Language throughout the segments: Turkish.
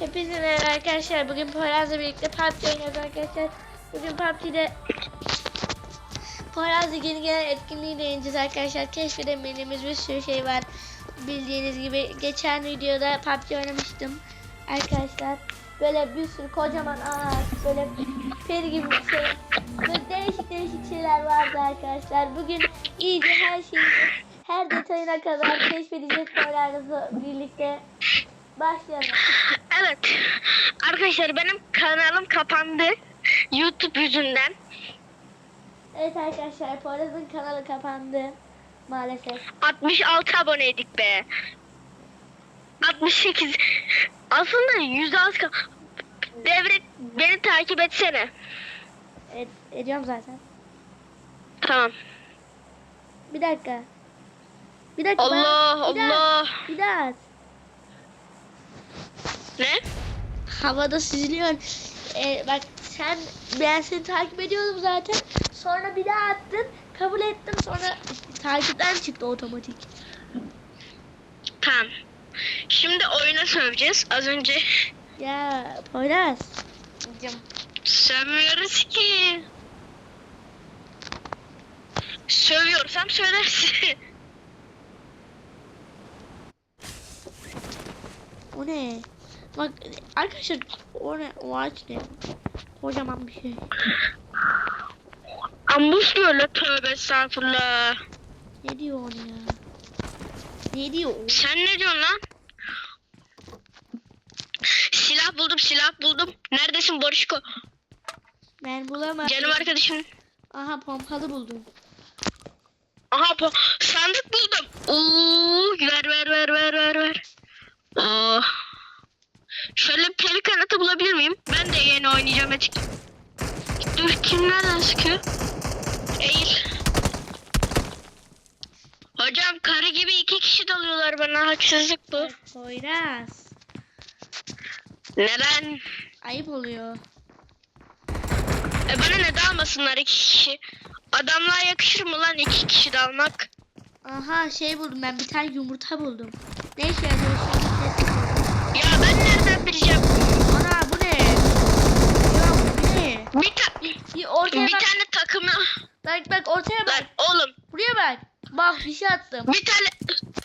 Hepinize merhaba arkadaşlar. Bugün Poyraz'la birlikte PUBG oynuyoruz arkadaşlar. Bugün PUBG'de Poyraz'la yeni gelen etkinliği deneyeceğiz arkadaşlar. Keşfedemediğimiz bir sürü şey var. Bildiğiniz gibi geçen videoda PUBG oynamıştım arkadaşlar. Böyle bir sürü kocaman ağaç, böyle peri gibi bir şey. Böyle değişik değişik şeyler vardı arkadaşlar. Bugün iyice her şeyi, her detayına kadar keşfedeceğiz Poyraz'la birlikte. Başlayalım. Evet. Arkadaşlar benim kanalım kapandı. YouTube yüzünden. Evet arkadaşlar Poyraz'ın kanalı kapandı maalesef. 66 aboneydik be. 68. Aslında yüzde az kal. Devret beni takip etsene. Evet, ediyorum zaten. Tamam. Bir dakika. Bir dakika. Allah bana- bir daha- Allah. Bir daha. Ne? Havada süzülüyor. Ee, bak sen ben seni takip ediyordum zaten. Sonra bir daha attın. Kabul ettim. Sonra takipten çıktı otomatik. Tamam. Şimdi oyuna söveceğiz. Az önce Ya Poyraz. sövmüyoruz ki. Sövüyorsam söylersin. O ne? Bak arkadaşlar o ne? O ağaç ne? Kocaman bir şey. Ambus böyle tövbe estağfurullah. Ne diyor onu ya? Ne diyor? o? Sen ne diyorsun lan? Silah buldum silah buldum. Neredesin Borişko? Ben bulamadım. Canım arkadaşım. Aha pompalı buldum. Aha po sandık buldum. Oo, ver ver ver ver ver ver. Oh. Şöyle peri kanatı bulabilir miyim? Ben de yeni oynayacağım açık. Dur kim nereden sıkıyor? Eğil. Hocam karı gibi iki kişi dalıyorlar bana haksızlık bu. Poyraz. Neden? Ayıp oluyor. E bana ne dalmasınlar iki kişi? Adamlığa yakışır mı lan iki kişi dalmak? Aha şey buldum ben bir tane yumurta buldum. Ne işe yarıyor şimdi? Ya ben bileceğim? Ana bu ne? Ya bu ne? Bir, ta Bir, ortaya bir bak. tane takımı... Bak bak ortaya bak. Lan oğlum Buraya bak. Bak bir şey attım. bir tane...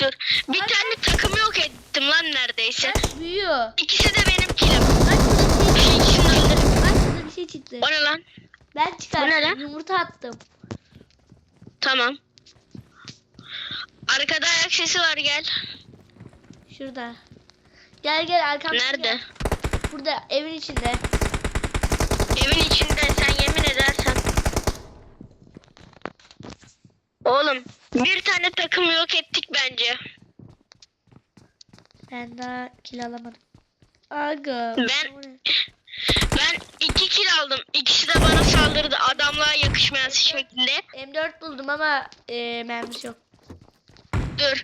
Dur. Bir Bak. tane takımı yok ettim lan neredeyse. Bak büyüyor. İkisi de benim kilim. Bak şurada bir şey İkisini öldürdüm. Bak şurada bir şey çıktı. O ne lan? Ben Bu ne çıkarttım. lan? Yumurta attım. Tamam. Arkada ayak sesi var gel. Şurada. Gel gel arkamda. Nerede? gel. Burada evin içinde. Evin içinde sen yemin edersen. Oğlum bir tane takım yok ettik bence. Ben daha kill alamadım. Aga. Ben-? Ben iki kill aldım. İkisi de bana saldırdı. Adamlığa yakışmayan şekilde. M4 buldum ama e, mermisi yok. Dur.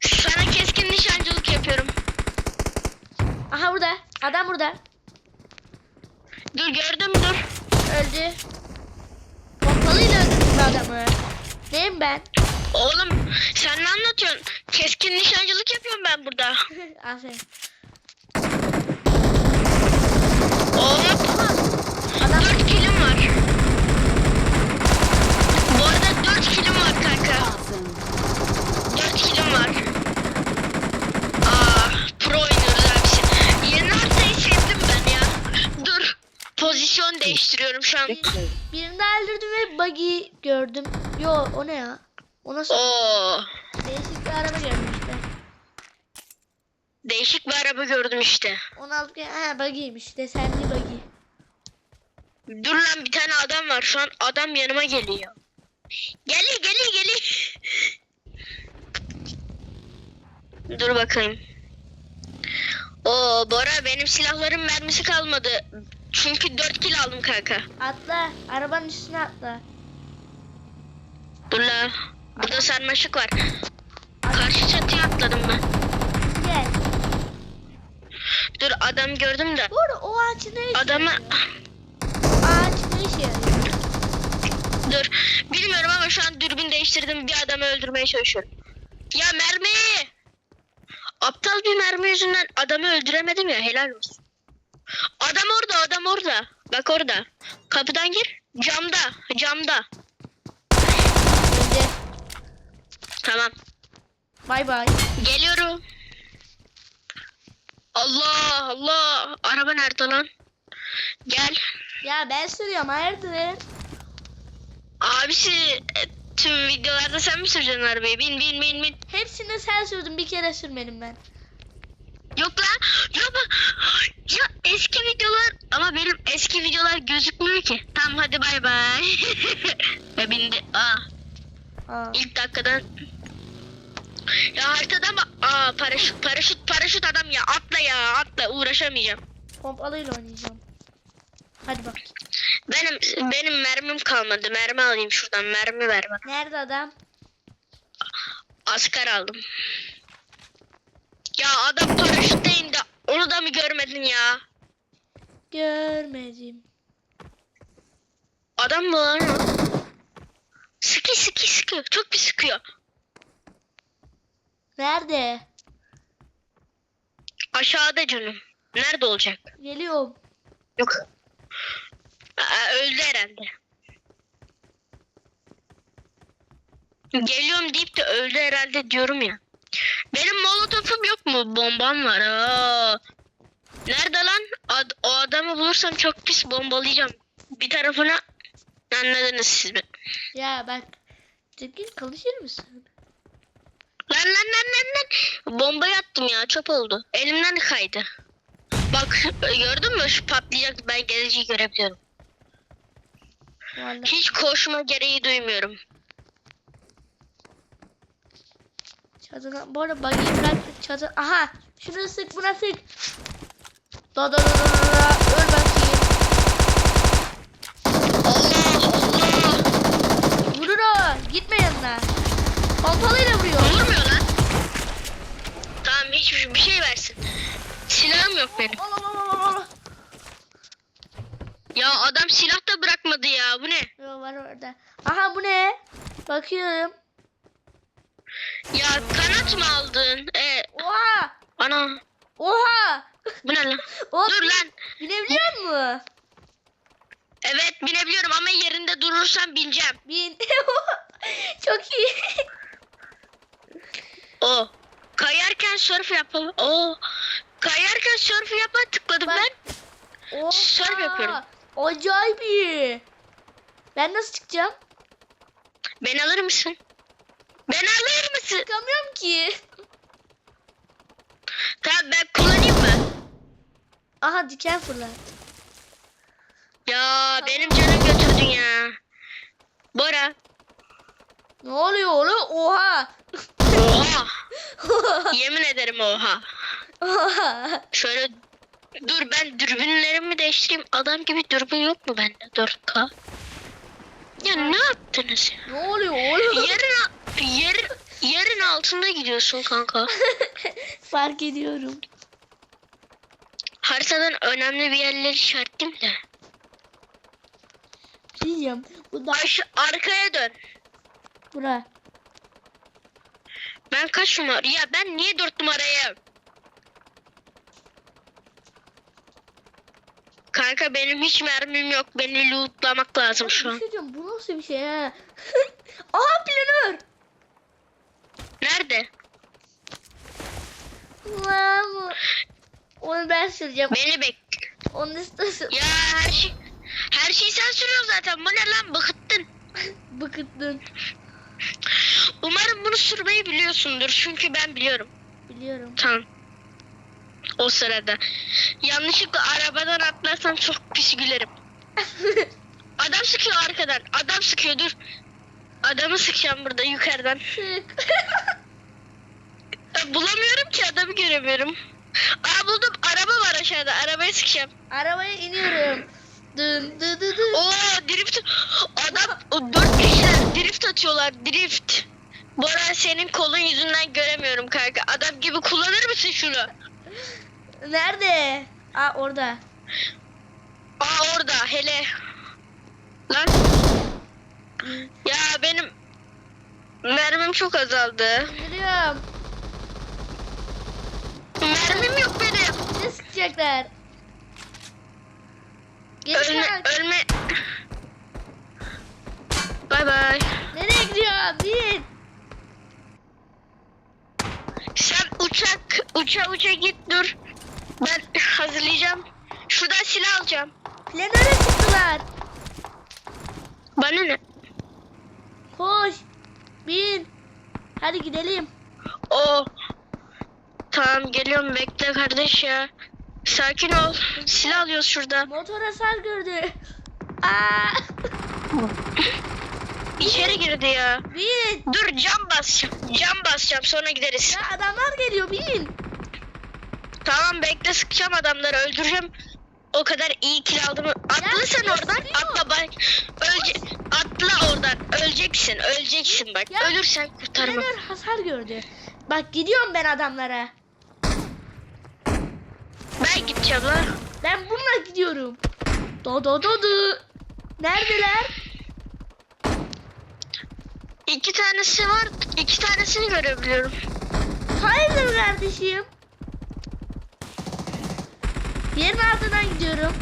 Sana keskin nişancılık yapıyorum. Aha burada. Adam burada. Dur gördüm dur. Öldü. Pompalıyla öldürdüm adamı. Neyim ben? Oğlum sen ne anlatıyorsun? Keskin nişancılık yapıyorum ben burada. Aferin. Oğlum Adam dört kilim var. Bu arada dört kilim var kanka. Dört kilim var. Aa, pro oynuyoruz abisi. Yeni haritayı sevdim ben ya. Dur. Pozisyon değiştiriyorum şu an. birini daha öldürdüm ve buggy gördüm. Yo o ne ya? O nasıl? Oo. Değişik bir araba gördüm işte. Değişik bir araba gördüm işte. 16 kere ha buggy'ymiş. Desenli buggy. Dur lan bir tane adam var. Şu an adam yanıma geliyor. Geliyor geliyor geliyor. Dur bakayım. Oo Bora benim silahların mermisi kalmadı. Çünkü 4 kill aldım kanka. Atla. Arabanın üstüne atla. Dur la. Burada sarmaşık var. Karşı çatıya atladım ben. Gel. Dur adam gördüm de. Arada o ağaç ne Adamı... Ağaç ne işe yarıyor? Dur. Bilmiyorum ama şu an dürbün değiştirdim. Bir adamı öldürmeye çalışıyorum. Ya mermi! aptal bir mermi yüzünden adamı öldüremedim ya helal olsun. Adam orada adam orada. Bak orada. Kapıdan gir. Camda. Camda. Önce. Tamam. Bay bay. Geliyorum. Allah Allah. Araba nerede lan? Gel. Ya ben sürüyorum hayırdır? Abisi e, tüm videolarda sen mi süreceksin arabayı? Bin bin bin bin. Hepsini sen sürdün bir kere sürmedim ben. Yok lan. Ya, bak- ya eski videolar ama benim eski videolar gözükmüyor ki. Tamam hadi bay bay. Ve bindi. Aa, Aa. ilk dakikadan. Ya haritada mı? Aa paraşüt paraşüt paraşüt adam ya atla ya atla uğraşamayacağım. Pompalıyla oynayacağım. Hadi bak. Benim benim mermim kalmadı. Mermi alayım şuradan. Mermi ver bana. Nerede adam? Asker aldım. Ya adam paraşütle indi. Onu da mı görmedin ya? Görmedim. Adam mı lan o? Sıkı sıkı sıkı. Çok bir sıkıyor. Nerede? Aşağıda canım. Nerede olacak? Geliyorum. Yok. Aa, öldü herhalde. Geliyorum deyip de öldü herhalde diyorum ya. Benim molotofum yok mu? Bombam var. Aa. Nerede lan? Ad- o adamı bulursam çok pis bombalayacağım. Bir tarafına anladınız siz mi? Ya bak. Çekil konuşur musun? Lan lan lan lan lan. Bombayı attım ya çöp oldu. Elimden kaydı. Bak gördün mü şu patlayacak ben geleceği görebiliyorum. Vallahi. Hiç koşma gereği duymuyorum. Çadına, bu arada buggy'i bıraktık çadır. Aha! Şunu sık buna sık. Da da da da da da. Öl bakayım. Allah Allah. Vurur o. Gitme yanına. Pompalıyla vuruyor. Vurmuyor lan. Tamam hiçbir bir şey versin. Silahım yok benim. Al al al al al. Ya adam silah da bırakmadı ya bu ne? Yo var orada. Aha bu ne? Bakıyorum. Ya kanat mı aldın? E, Oha! ana Oha! bu ne lan? Dur lan. binebiliyor mu? Evet binebiliyorum ama yerinde durursam bineceğim. Bin. Çok iyi. O. Kayarken surf yapalım. O. Kayarken surf yapa tıkladım Bak. ben. Oha! Surf yapıyorum. Acayip iyi. Ben nasıl çıkacağım? Beni alır mısın? Beni alır mısın? Çıkamıyorum ki. Tamam ben kullanayım mı? Aha diken fırlat. Ya benim canım götürdün ya. Bora. Ne oluyor oğlum? Oha. Oha. Yemin ederim oha. Oha. Şöyle dur ben dürbünlerimi değiştireyim. Adam gibi dürbün yok mu bende? 4K. Ya ne yaptınız ya? ne oluyor oğlum? Yerin, a- yerin, yerin altında gidiyorsun kanka. Fark ediyorum. Haritadan önemli bir yerleri işaretledim de. Diyeceğim. Bu da Aş arkaya dön. bura. Ben kaç numara? Ya ben niye dört numaraya? Kanka benim hiç mermim yok. Beni lootlamak lazım şu Bir an. şey diyeceğim. Bu nasıl bir şey ha? Aha planör. Nerede? Wow. Onu ben süreceğim. Beni bek. Onun üstüne Ya her şey her şeyi sen sürüyorsun zaten. Bu ne lan? Bıkıttın. bıkıttın. Umarım bunu sürmeyi biliyorsundur. Çünkü ben biliyorum. Biliyorum. Tamam. O sırada. Yanlışlıkla arabadan atlarsam çok pis gülerim. Adam sıkıyor arkadan. Adam sıkıyor dur. Adamı sıkacağım burada yukarıdan. Bulamıyorum ki adamı göremiyorum. Aa buldum. Araba var aşağıda. Arabayı sıkacağım. Arabaya iniyorum. Dın dı dı dı. Oo drift. Adam o dört kişiler drift atıyorlar. Drift. Bora senin kolun yüzünden göremiyorum kanka. Adam gibi kullanır mısın şunu? Nerede? Aa orada. Aa orada hele. Lan. Ya benim mermim çok azaldı. İndiriyorum. Mermim yok benim. Ne sıkacaklar? Geri Ölme, kalk. ölme. Bay bay. Nereye gidiyor? Bin. Sen uçak, uça uça git dur. Ben hazırlayacağım. Şuradan silah alacağım. Planöre çıktılar. Bana ne? Koş. Bin. Hadi gidelim. O. Tamam geliyorum bekle kardeş ya. Sakin ol. Silah alıyoruz şurada. Motor hasar gördü. Aa. İçeri girdi ya. Bin. Dur cam basacağım. Cam basacağım sonra gideriz. Ya adamlar geliyor bin. Tamam bekle sıkacağım adamları öldüreceğim. O kadar iyi kill aldım. Atla sen oradan. Atla bak. Ölce atla oradan. Öleceksin. Öleceksin bak. Ya, Ölürsen kurtarma. Planör hasar gördü. Bak gidiyorum ben adamlara. Ben gideceğim lan. Ben bununla gidiyorum. Do do do do. Neredeler? İki tanesi var. iki tanesini görebiliyorum. Hayırdır kardeşim? Yerin altından gidiyorum.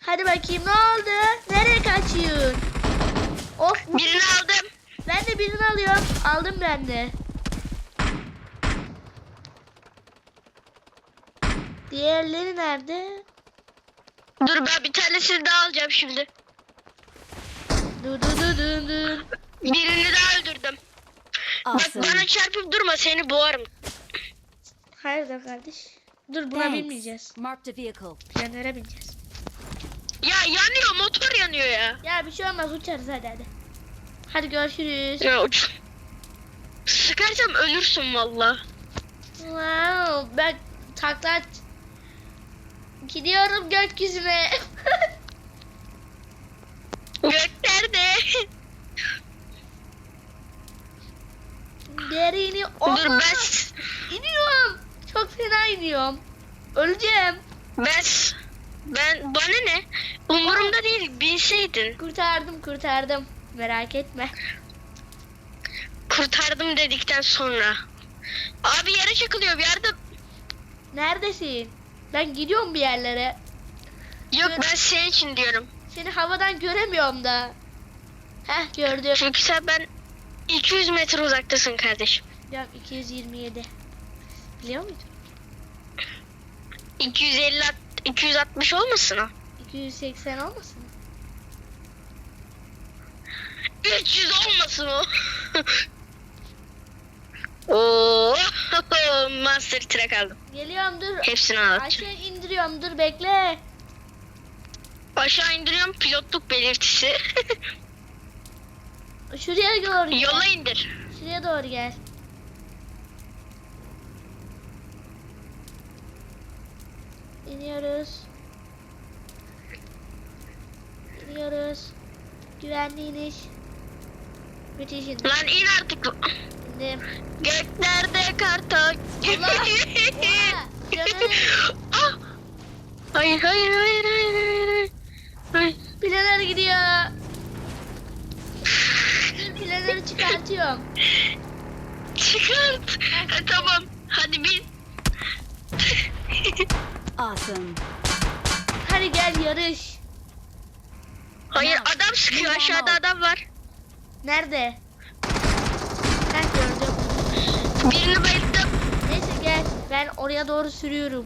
Hadi bakayım ne oldu? Nereye kaçıyorsun? Of Birini aldım. ben de birini alıyorum. Aldım ben de. Diğerleri nerede? Dur ben bir tanesini daha alacağım şimdi. Du du du du du. Birini daha öldürdüm. Bak bana çarpıp durma seni boğarım. Hayırdır kardeş? Dur buna Thanks. binmeyeceğiz. Marked a vehicle. Planöre bineceğiz. Ya yanıyor motor yanıyor ya. Ya bir şey olmaz uçarız hadi hadi. Hadi görüşürüz. Ya uç. Sıkarsam ölürsün valla. Wow, ben taklat gidiyorum gökyüzüne. Göklerde. Derini Dur Allah ben iniyorum. Çok fena iniyorum. Öleceğim. ben ben bana ne? Umurumda değil binseydin. Kurtardım kurtardım. Merak etme. Kurtardım dedikten sonra. Abi yere çakılıyor bir yerde. Neredesin? Ben gidiyorum bir yerlere. Yok Evet. ben senin için diyorum. Seni havadan göremiyorum da. Heh gördüm. Çünkü sen ben 200 metre uzaktasın kardeşim. Ya 227. Biliyor muydun? 250 at- 260 olmasın o? 280 olmasın? 300 olmasın o. Oo, Master Track aldım. Geliyorum dur. Hepsini anlatacağım. Aşağı indiriyorum dur bekle. Aşağı indiriyorum pilotluk belirtisi. Şuraya doğru gel. Yola indir. Şuraya doğru gel. İniyoruz. İniyoruz. Güvenli iniş. Müthiş indim. Lan in artık. İndim. Göklerde kartal. Allah! Oha! Canım. ah! Hayır hayır hayır hayır hayır. hayır. Planör gidiyor. Dur planörü çıkartıyorum. Çıkart. Ha, tamam. Hadi bin. Awesome. Hadi gel yarış. Hayır Tamam. adam sıkıyor. Aşağıda adam var. Nerede? Ben gördüm. Birini bayılttım. Neyse gel. Ben oraya doğru sürüyorum.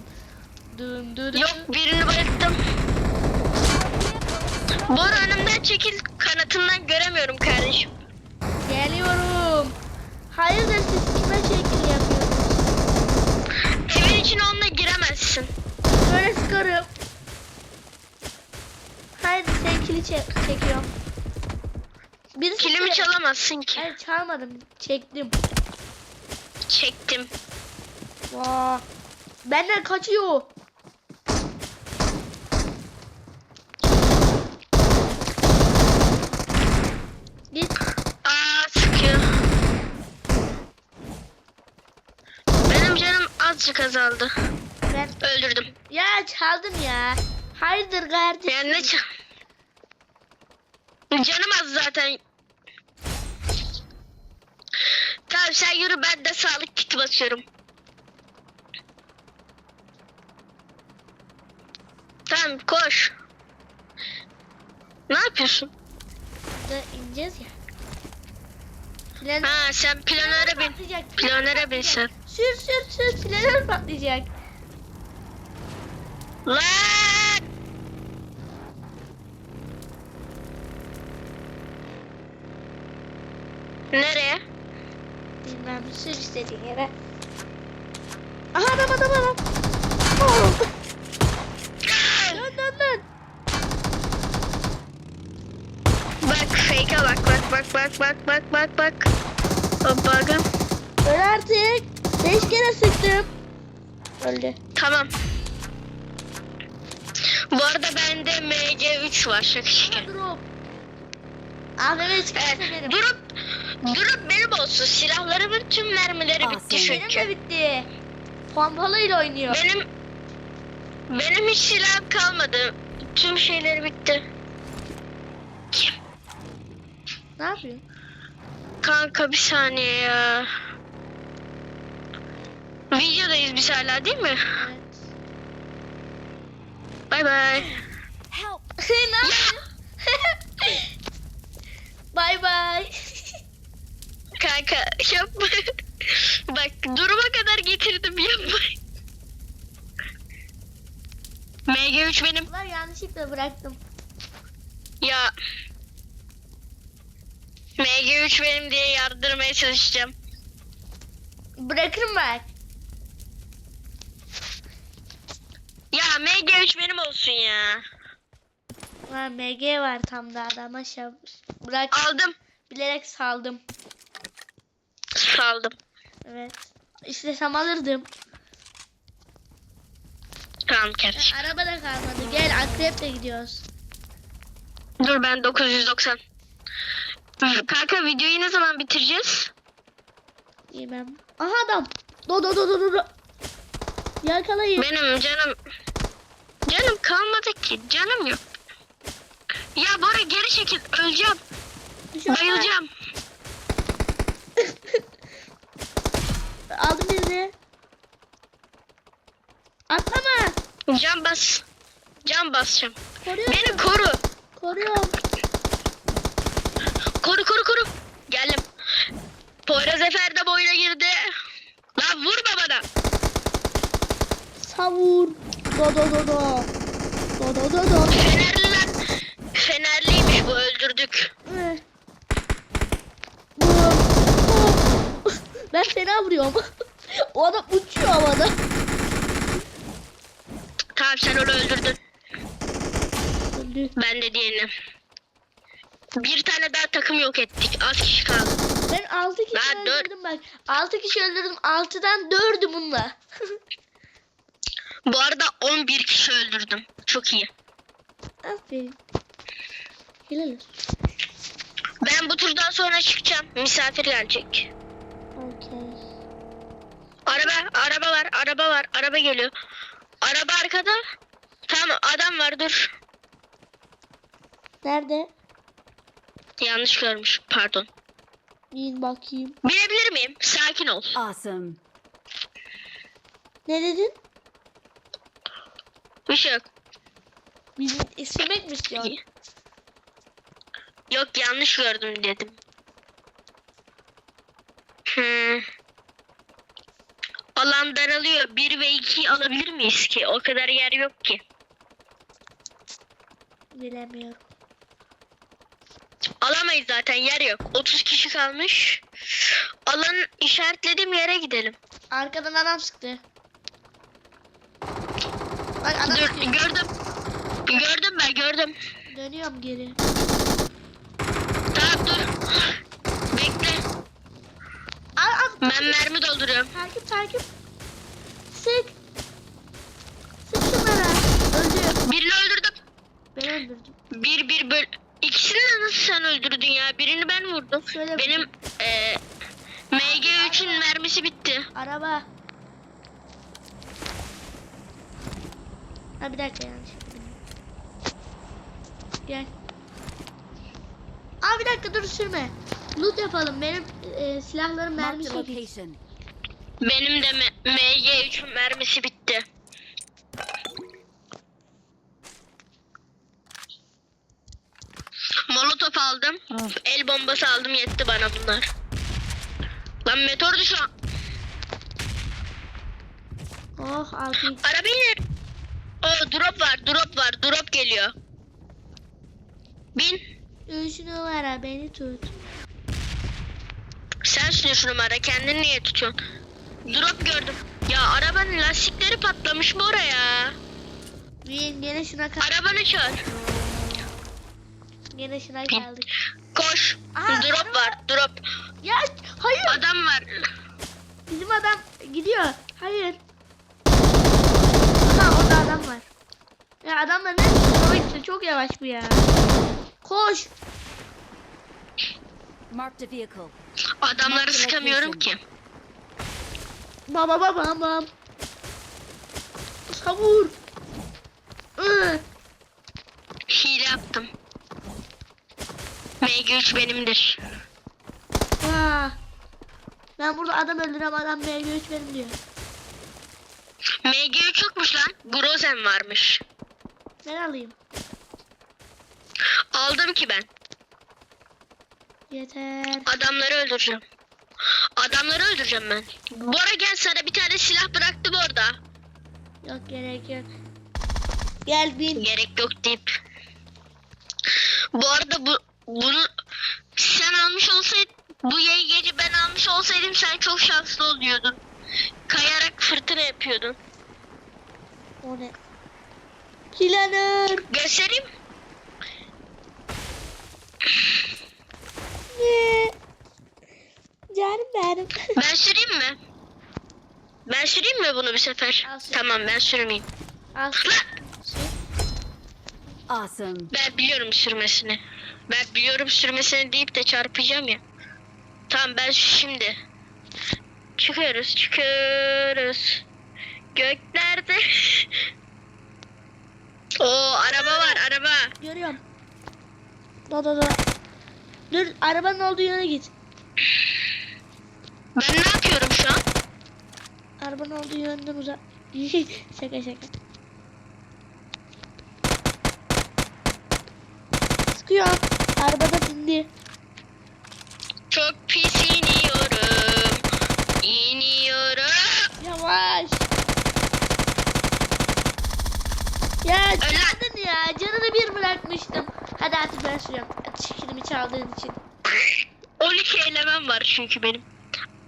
Dın dın. Yok birini bayılttım. Bora önümden çekil. Kanatından göremiyorum kardeşim. Geliyorum. Hayırdır siz kime şekil yapıyorsunuz? Evin içine onunla giremezsin. Böyle sıkarım. Haydi sen kili çek çekiyorum. Birisi Kilimi çek- çalamazsın ki. Hayır çalmadım. Çektim. Çektim. Vaa. Benden kaçıyor. Git. Aa sıkıyor. Benim canım azıcık azaldı. Öldürdüm. ya çaldın ya. Hayırdır kardeşim? Yani ne ça- Canım az zaten. Tamam sen yürü ben de sağlık kiti basıyorum. Tamam koş. Ne yapıyorsun? Burada ineceğiz ya. Plan Ha sen planöre bin. Planöre bin sen. Sür sür sür planör patlayacak. Lan! Nereye? Bilmem sür istediğin yere. Aha adam adam adam. Oh. Dön dön dön. Bak fake'e bak bak bak bak bak bak bak bak. Hoppa Öl artık. Beş kere sıktım. Öldü. Tamam. Bu arada bende MG3 var şaka. Drop. AVM çıkarsa Evet, benim. durup durup benim olsun. Silahlarımın tüm mermileri bitti Awesome. Benim çünkü. de bitti. Pompalıyla oynuyor. Benim benim hiç silahım kalmadı. Tüm şeyleri bitti. Ne yapıyorsun? Kanka bir saniye ya. Videodayız biz hala değil mi? Evet. Bay bay. Help! ne? Bay bay. Kanka yapma. Bak duruma kadar getirdim yapma. MG3 benim. Ulan yanlışlıkla bıraktım. Ya. MG3 benim diye yardırmaya çalışacağım. Bırakırım bak. MG3 benim olsun ya. Lan MG var tam da adam aşağı. Bırak. Aldım. Bilerek saldım. Saldım. Evet. İstesem alırdım. Tamam kardeşim. Araba da kalmadı. Gel akreple gidiyoruz. Dur ben 990. Kanka videoyu ne zaman bitireceğiz? Yemem. Aha adam. Do do do do, do. Yakalayın. Benim canım... Kalmadı ki. Canım yok. Ya Bora geri çekil. Öleceğim. Bayılacağım. Aldım birini. Atlama. Can bas. Can basacağım. Koruyorum. Beni koru. Koruyorum. Koru koru koru. Geldim. Poyraz Efer de boyuna girdi. Lan vurma bana. Savur. Do do do do. Do do do do. Fenerli lan. Fenerliymiş bu öldürdük. Vur. Ben fena vuruyorum. o adam uçuyor havada. Tamam sen onu öldürdün. Öldü. Ben de diğerini. Bir tane daha takım yok ettik. Az kişi kaldı. Ben 6 kişi Ben dört. öldürdüm bak. 6 kişi öldürdüm. 6'dan 4'ü bununla. Bu arada 11 kişi öldürdüm. Çok iyi. Aferin. Helal olsun. Ben bu turdan sonra çıkacağım. Misafir gelecek. Okey. Araba, araba var, araba var, araba geliyor. Araba arkada. Tamam adam var dur. Nerede? Yanlış görmüş pardon. Bin bakayım. Binebilir miyim? Sakin ol. Awesome. Ne dedin? Bir şey yok. Bizim istemek mi istiyorsun? Yok yanlış gördüm dedim. Hmm. Alan daralıyor. 1 ve 2 alabilir miyiz ki? O kadar yer yok ki. Bilemiyorum. Alamayız zaten yer yok. 30 kişi kalmış. Alan işaretlediğim yere gidelim. Arkadan adam sıktı. Bak adam Dur gördüm. Gördüm ben gördüm. Dönüyorum geri. Tamam dur. Bekle. Al al. Ben mermi dolduruyorum. Takip takip. Sık. Sık şunlara. Öldü. Birini öldürdüm. Ben öldürdüm. Bir bir böl. İkisini de nasıl sen öldürdün ya? Birini ben vurdum. Şöyle Benim eee MG3'ün mermisi bitti. Araba. Ha bir dakika yanlış. yaptım. Gel. Aa bir dakika dur sürme. Loot yapalım. Benim e, silahlarım Marked mermisi location. Benim de M- MG3 mermisi bitti. Molotof aldım. Ah. El bombası aldım yetti bana bunlar. Lan meteor düşüyor. Oh 6 Araba iner. O drop var drop var drop geliyor. Bin. 3 numara beni tut. Sen şu numara kendini niye tutuyorsun? Drop gördüm. Ya arabanın lastikleri patlamış mı oraya? Bin gene şuna kal. Arabanı çağır. Gene şuna geldik. Koş. Aa, drop araba- var drop. Ya hayır. Adam var. Bizim adam gidiyor. Hayır. Ha orada adam var. Ya adamlar ne? Yavaşsın çok yavaş bu ya. Koş. Marked a vehicle. Adamları sıkamıyorum ki. Baba baba baba. Savur. Iı. Hile yaptım. MG3 benimdir. Ah. Ben burada adam öldürem adam MG3 benim diyor. MG3 yokmuş lan. Grozen varmış. Ben alayım. Aldım ki ben. Yeter. Adamları öldüreceğim. Adamları öldüreceğim ben. Bora gel sana bir tane silah bıraktım orada. Yok gerek yok. Gel bin. Gerek yok deyip. Bu arada bu bunu sen almış olsaydın bu yengeci ben almış olsaydım sen çok şanslı oluyordun. Kayarak fırtına yapıyordun. O ne? Planör. Göstereyim. Ne? Canım benim. Ben süreyim mi? Ben süreyim mi bunu bir sefer? Al sür. Tamam ben sürmeyeyim. Al. Sür. Awesome. Ben biliyorum sürmesini. Ben biliyorum sürmesini deyip de çarpacağım ya. Tamam ben şimdi. Çıkıyoruz çıkıyoruz. Göklerde. O araba var araba. Görüyorum. Da da da. Dur arabanın olduğu yöne git. Ben ne yapıyorum şu an? Arabanın olduğu yönden uzak. şaka şaka. Sıkıyor. Arabada dindi. Çok pis iniyorum. İniyorum. Yavaş. Ya çaldın ya. Canını bir bırakmıştım. Hadi artık ben sürüyorum. Şeklimi çaldığın için. 12 elemem var çünkü benim.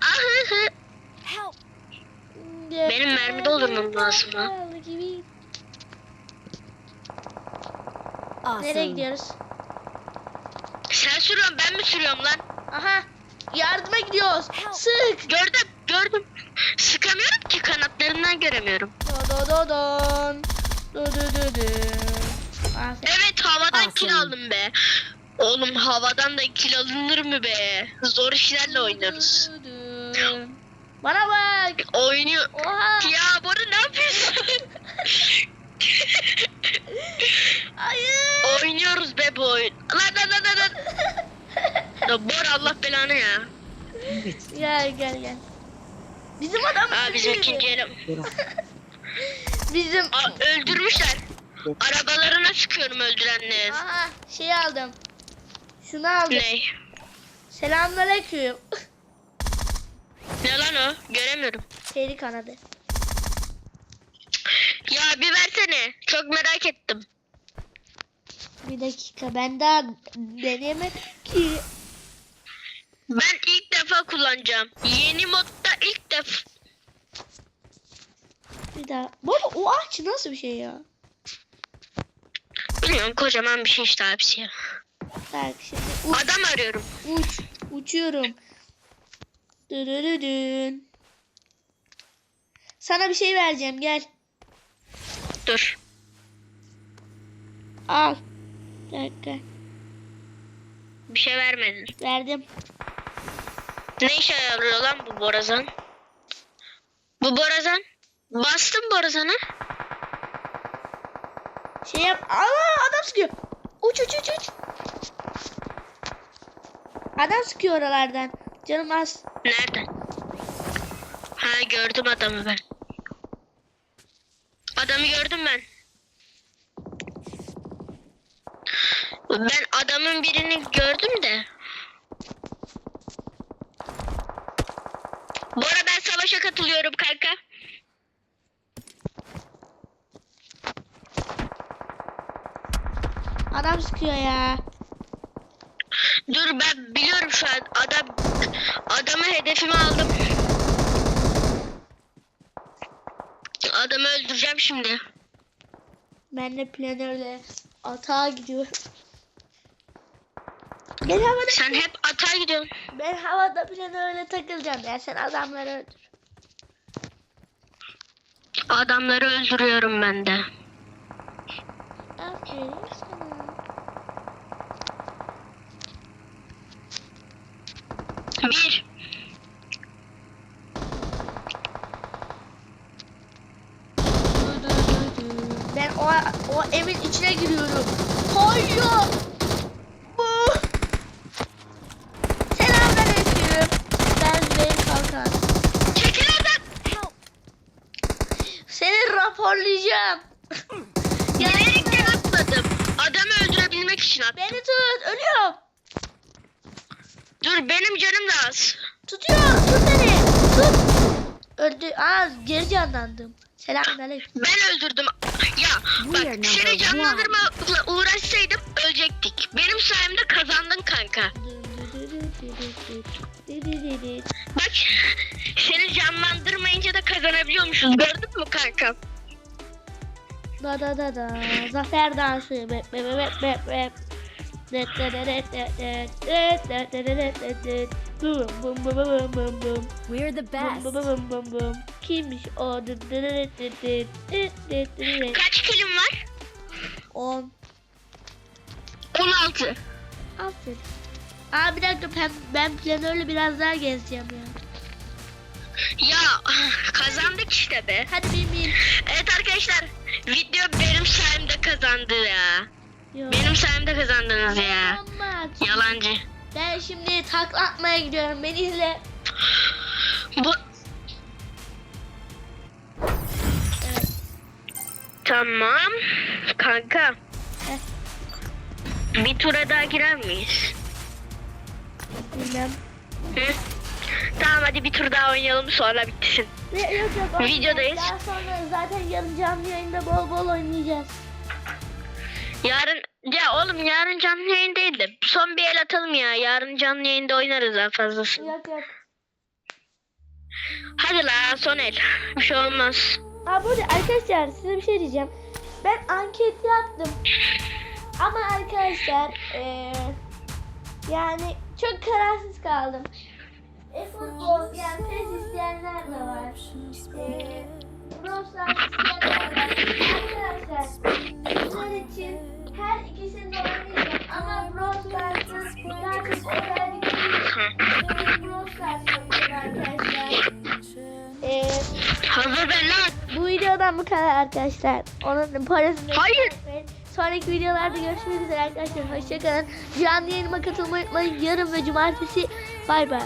Ahıhı. Benim mermi doldurmam lazım ha. Awesome. Nereye gidiyoruz? Sen sürüyorsun ben mi sürüyorum lan? Aha. Yardıma gidiyoruz. Sık. Gördüm gördüm. Sıkamıyorum ki kanatlarından göremiyorum. Do do do don. Do do do. Aferin. Evet havadan kill aldım be. Oğlum havadan da kill alınır mı be? Zor işlerle oynarız. Bana bak. Oynuyor. Oha. Ya Bora ne yapıyorsun? Hayır. Oynuyoruz be bu oyun. Lan lan lan lan lan. Ya Bora Allah belanı ya. gel gel gel. Bizim adam Aa bizim ikinci elim. Bizim Aa, öldürmüşler. Arabalarına çıkıyorum öldürenler. Aha şey aldım. Şunu aldım. Ne? Selamünaleyküm. Ne lan o? Göremiyorum. Peri kanadı. Ya bir versene. Çok merak ettim. Bir dakika ben daha deneyemedim ki. Ben ilk defa kullanacağım. Yeni modda ilk defa. Bir daha. Baba o ağaç nasıl bir şey ya? Bilmiyorum kocaman bir şey işte abisi ya. Bak şimdi uç, Adam arıyorum. uç uçuyorum. Dürürüdün. Sana bir şey vereceğim gel. Dur. Al. Bir dakika. Bir şey vermedin. Verdim. Ne işe yarıyor lan bu borazan? Bu borazan? Bastım borazanı. Şey yap. Aa adam sıkıyor. Uç uç uç uç. Adam sıkıyor oralardan. Canım az. Nereden? Ha gördüm adamı ben. Adamı gördüm ben. Ben adamın birini gördüm de. Bu arada ben savaşa katılıyorum kanka. Adam sıkıyor ya. Dur ben biliyorum şu an. Adam adamı hedefime aldım. Adamı öldüreceğim şimdi. Ben de planörle atağa gidiyorum. Ben havada, Sen hep ata gidiyorsun. ben havada planörle takılacağım ya. Sen adamları öldür. Adamları öldürüyorum ben de. Aferin sana. Bir. Ben o, o evin içine giriyorum. Hayır. Bu. Selamünaleyküm. Ben Zeyn Kalkan. Çekil oradan. Seni raporlayacağım. Bilerekten atladım. Adamı öldürebilmek için attım. Beni. Dur benim canım da az. Tutuyor. Tut beni. Tut. Öldü. Aa geri canlandım. Selamünaleyküm. Ben öldürdüm. Ya are bak seni canlandırmakla uğraşsaydım ölecektik. Benim sayemde kazandın kanka. Bak seni canlandırmayınca da kazanabiliyormuşuz. Gördün mü kanka? Da da da da. Zafer dansı. Bep bep bep bep bep. We're the best. Kimmiş o? Kaç kilim var? 10. 16. Aferin. Aa bir dakika ben, ben planörle biraz daha gezeceğim ya. Ya kazandık işte be. Hadi benim. Evet arkadaşlar video benim sayemde kazandı ya. Yok. Benim sayemde kazandınız ya. Olmaz. Yalancı. Ben şimdi takla atmaya gidiyorum. Beni izle. Bu Evet. tamam kanka. Heh. Bir tura daha girer miyiz? Bilmem. Hı? Tamam hadi bir tur daha oynayalım sonra bitsin. Yok yok. Videodayız. Daha sonra zaten yarın canlı yayında bol bol oynayacağız. Yarın ya oğlum yarın canlı yayın değil de son bir el atalım ya. Yarın canlı yayında oynarız daha fazlasını. Yok yok. Hadi la son el. Bir şey olmaz. Aa burada arkadaşlar size bir şey diyeceğim. Ben anket yaptım. Ama arkadaşlar eee yani çok kararsız kaldım. E futbol yani PES isteyenler de var. Eee Brawl. Arkadaşlar için her ikisini de oynayacağım. Ama Brawl Stars'ın daha çok özellikleri Brawl arkadaşlar. Eee Hazır ben lan. bu videodan bu kadar arkadaşlar. Onun parasını Hayır. Sonraki videolarda görüşmek üzere arkadaşlar. Hoşçakalın. Canlı yayınıma katılmayı unutmayın. Yarın ve cumartesi bay bay.